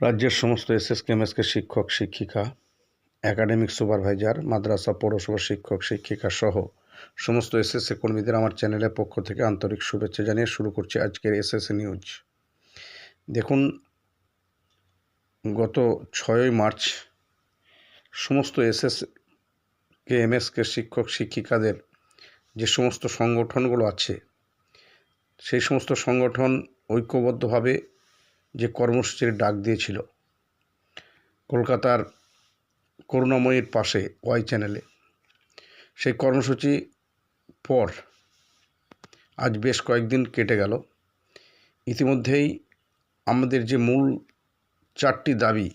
রাজ্যের সমস্ত SSK, MSK শিক্ষক, শিক্ষিকা, একাডেমিক সুপারভাইজার, মাদ্রাসা, পৌরসভা শিক্ষক, শিক্ষিকা সহ সমস্ত এসএসএ কর্মীদের আমার চ্যানেলের পক্ষ থেকে আন্তরিক শুভেচ্ছা জানিয়ে শুরু করছি আজকের এসএসএ নিউজ। দেখুন, গত ছয়ই মার্চ সমস্ত এসএস কে এমএসকে শিক্ষক, শিক্ষিকাদের যে সমস্ত সংগঠনগুলো আছে, সেই সমস্ত সংগঠন ঐক্যবদ্ধভাবে যে কর্মসূচির ডাক দিয়েছিল কলকাতার করুণাময়ীর পাশে ওয়াই চ্যানেলে, সেই কর্মসূচি পর আজ বেশ কয়েকদিন কেটে গেল। ইতিমধ্যেই আমাদের যে মূল চারটি দাবি,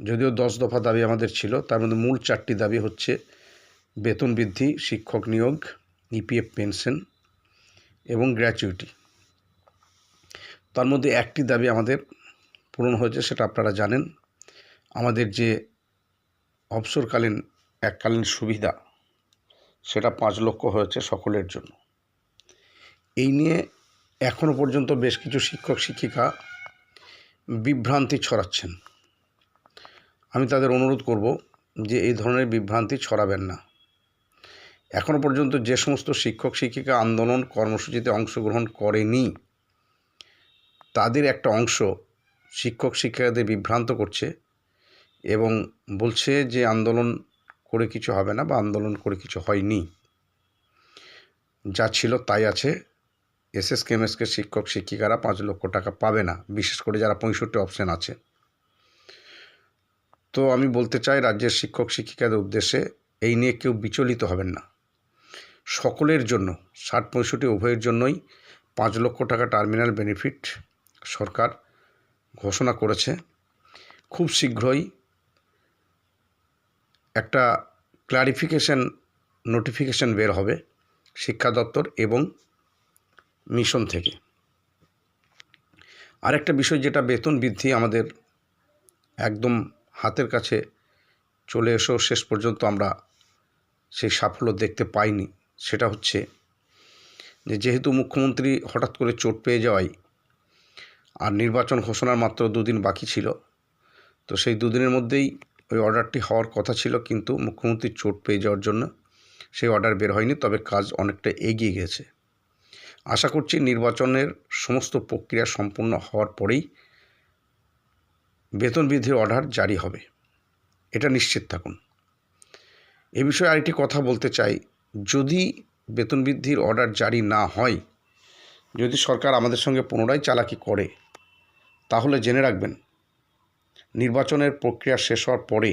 যদিও দশ দফা দাবি আমাদের ছিল, তার মধ্যে মূল চারটি দাবি হচ্ছে বেতন বৃদ্ধি, শিক্ষক নিয়োগ, ইপিএফ, পেনশন এবং গ্র্যাচুইটি। তার মধ্যে একটি দাবি আমাদের পূরণ হয়েছে, সেটা আপনারা জানেন। আমাদের যে অবসরকালীন এককালীন সুবিধা, সেটা পাঁচ লক্ষ হয়েছে সকলের জন্য। এই নিয়ে এখনও পর্যন্ত বেশ কিছু শিক্ষক, শিক্ষিকা বিভ্রান্তি ছড়াচ্ছেন। আমি তাদের অনুরোধ করব যে এই ধরনের বিভ্রান্তি ছড়াবেন না। এখনও পর্যন্ত যে সমস্ত শিক্ষক, শিক্ষিকা আন্দোলন কর্মসূচিতে অংশগ্রহণ করেনি তাদের একটা অংশ শিক্ষক শিক্ষিকাদের বিভ্রান্ত করছে এবং বলছে যে আন্দোলন করে কিছু হবে না বা আন্দোলন করে কিছু হয়নি। যা ছিল তাই আছে। এস এসএস কেমএসকে শিক্ষক শিক্ষিকারা পাঁচ লক্ষ টাকা পাবে না, বিশেষ করে যারা পঁয়ষট্টি অপশান আছে। তো আমি বলতে চাই, রাজ্যের শিক্ষক শিক্ষিকাদের উদ্দেশ্যে এই নিয়ে কেউ বিচলিত হবেন না। সকলের জন্য, ষাট পঁয়ষট্টি উভয়ের জন্যই পাঁচ লক্ষ টাকা টার্মিনাল বেনিফিট সরকার ঘোষণা করেছে, খুব শীঘ্রই একটা ক্লারিফিকেশন নোটিফিকেশন বের হবে শিক্ষা দপ্তর এবং মিশন থেকে। আরেকটা বিষয় যেটা বেতন বৃদ্ধি আমাদের একদম হাতের কাছে চলে এসেও শেষ পর্যন্ত আমরা সেই সাফল্য দেখতে পাইনি। সেটা হচ্ছে যে যেহেতু মুখ্যমন্ত্রী হঠাৎ করে চোট পেয়ে যাওয়ায় আর নির্বাচন ঘোষণার মাত্র দুদিন বাকি ছিল। তো সেই দুদিনের মধ্যেই ওই অর্ডারটি হওয়ার কথা ছিল, কিন্তু মুখ্যমন্ত্রীর চোট পেয়ে যাওয়ার জন্য সেই অর্ডার বের হয়নি, তবে কাজ অনেকটা এগিয়ে গেছে। আশা করছি নির্বাচনের সমস্ত প্রক্রিয়া সম্পূর্ণ হওয়ার পরেই বেতন বৃদ্ধির অর্ডার জারি হবে। এটা নিশ্চিত থাকুন। এ বিষয়ে আরেকটি কথা বলতে চাই। যদি বেতন বৃদ্ধির অর্ডার জারি না হয়, যদি সরকার আমাদের সঙ্গে পুনরায় চালাকি করে তাহলে জেনে রাখবেন, নির্বাচনের প্রক্রিয়া শেষ হওয়ার পরে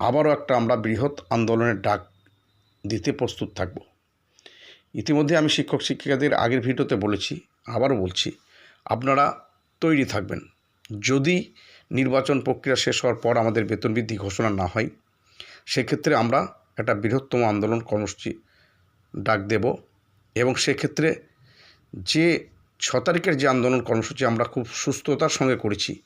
আবারও একটা আমরা বৃহৎ আন্দোলনের ডাক দিতে প্রস্তুত থাকব। ইতিমধ্যে আমি শিক্ষক শিক্ষিকাদের আগের ভিডিওতে বলেছি, আবারও বলছি, আপনারা তৈরি থাকবেন। যদি নির্বাচন প্রক্রিয়া শেষ হওয়ার পর আমাদের বেতন বৃদ্ধি ঘোষণা না হয়, সেক্ষেত্রে আমরা একটা বৃহত্তম আন্দোলন কর্মসূচি ডাক দেব এবং সেক্ষেত্রে যে ছ তারিখের যে আন্দোলন কর্মসূচি আমরা খুব সুস্থতার সঙ্গে করেছি।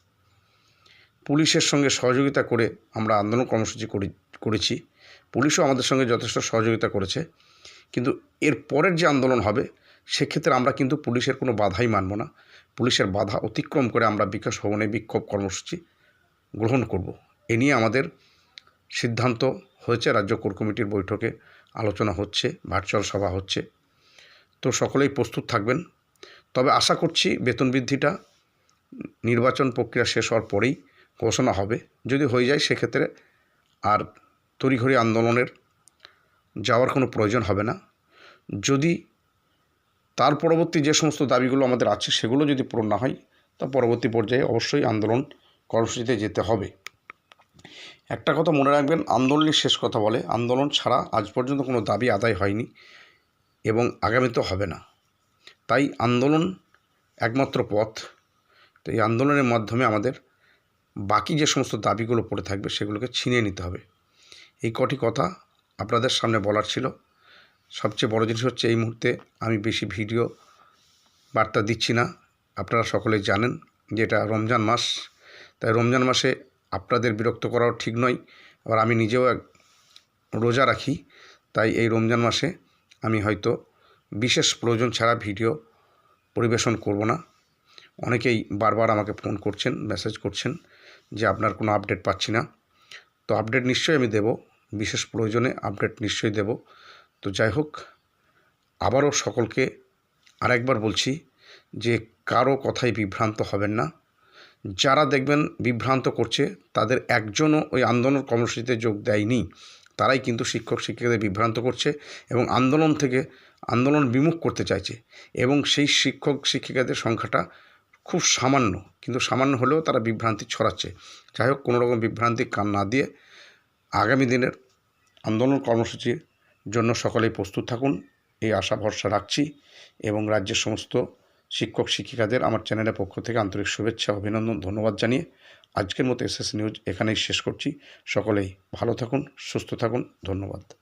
পুলিশের সঙ্গে সহযোগিতা করে আমরা আন্দোলন কর্মসূচি করি, করেছি। পুলিশও আমাদের সঙ্গে যথেষ্ট সহযোগিতা করেছে। কিন্তু এর পরের যে আন্দোলন হবে, সেক্ষেত্রে আমরা কিন্তু পুলিশের কোনো বাধাই মানব না। পুলিশের বাধা অতিক্রম করে আমরা বিকাশ ভবনে বিক্ষোভ কর্মসূচি গ্রহণ করব। এ নিয়ে আমাদের সিদ্ধান্ত হয়েছে, রাজ্য কোর কমিটির বৈঠকে আলোচনা হচ্ছে, ভার্চুয়াল সভা হচ্ছে। তো সকলেই প্রস্তুত থাকবেন। তবে আশা করছি বেতন বৃদ্ধিটা নির্বাচন প্রক্রিয়া শেষ হওয়ার পরেই ঘোষণা হবে। যদি হয়ে যায়, সেক্ষেত্রে আর তড়িঘড়ি আন্দোলনের যাওয়ার কোনো প্রয়োজন হবে না। যদি তার পরবর্তী যে সমস্ত দাবিগুলো আমাদের আছে, সেগুলো যদি পূরণ না হয়, তা পরবর্তী পর্যায়ে অবশ্যই আন্দোলন কর্মসূচিতে যেতে হবে। একটা কথা মনে রাখবেন আন্দোলনই শেষ কথা বলে, আন্দোলন ছাড়া আজ পর্যন্ত কোনো দাবি আদায় হয়নি এবং আগামীতেও হবে না। তাই আন্দোলন একমাত্র পথ। তো এই আন্দোলনের মাধ্যমে আমাদের বাকি যে সমস্ত দাবিগুলো পড়ে থাকবে সেগুলোকে ছিনিয়ে নিতে হবে। এই কটি কথা আপনাদের সামনে বলার ছিল। সবচেয়ে বড় জিনিস হচ্ছে এই মুহূর্তে আমি বেশি ভিডিও বার্তা দিচ্ছি না। আপনারা সকলেই জানেন যে এটা রমজান মাস। তাই রমজান মাসে আপনাদের বিরক্ত করাও ঠিক নয়। আবার আমি নিজেও এক রোজা রাখি। তাই এই রমজান মাসে আমি হয়তো বিশেষ প্রয়োজন ছাড়া ভিডিও পরিবেশন করব না। অনেকেই বারবার আমাকে ফোন করছেন, মেসেজ করছেন যে আপনার কোনো আপডেট পাচ্ছি না। তো আপডেট নিশ্চয়ই আমি দেব, বিশেষ প্রয়োজনে আপডেট নিশ্চয়ই দেব। তো যাই হোক, আবারও সকলকে আরেকবার বলছি যে কারও কথাই বিভ্রান্ত হবেন না। যারা দেখবেন বিভ্রান্ত করছে, তাদের একজনও ওই আন্দোলন কর্মসূচিতে যোগ দেয়নি। তারাই কিন্তু শিক্ষক শিক্ষিকাদের বিভ্রান্ত করছে এবং আন্দোলন থেকে আন্দোলন বিমুখ করতে চাইছে। এবং সেই শিক্ষক শিক্ষিকাদের সংখ্যাটা খুব সামান্য, কিন্তু সামান্য হলেও তারা বিভ্রান্তি ছড়াচ্ছে। যাই হোক, কোনো রকম বিভ্রান্তি কান না দিয়ে আগামী দিনের আন্দোলন কর্মসূচির জন্য সকলেই প্রস্তুত থাকুন। এই আশা, ভরসা রাখছি এবং রাজ্যের সমস্ত শিক্ষক শিক্ষিকাদের আমার চ্যানেলের পক্ষ থেকে আন্তরিক শুভেচ্ছা, অভিনন্দন, ধন্যবাদ জানিয়ে আজকের মতো এসএস নিউজ এখানেই শেষ করছি। সকলেই ভালো থাকুন সুস্থ থাকুন। ধন্যবাদ।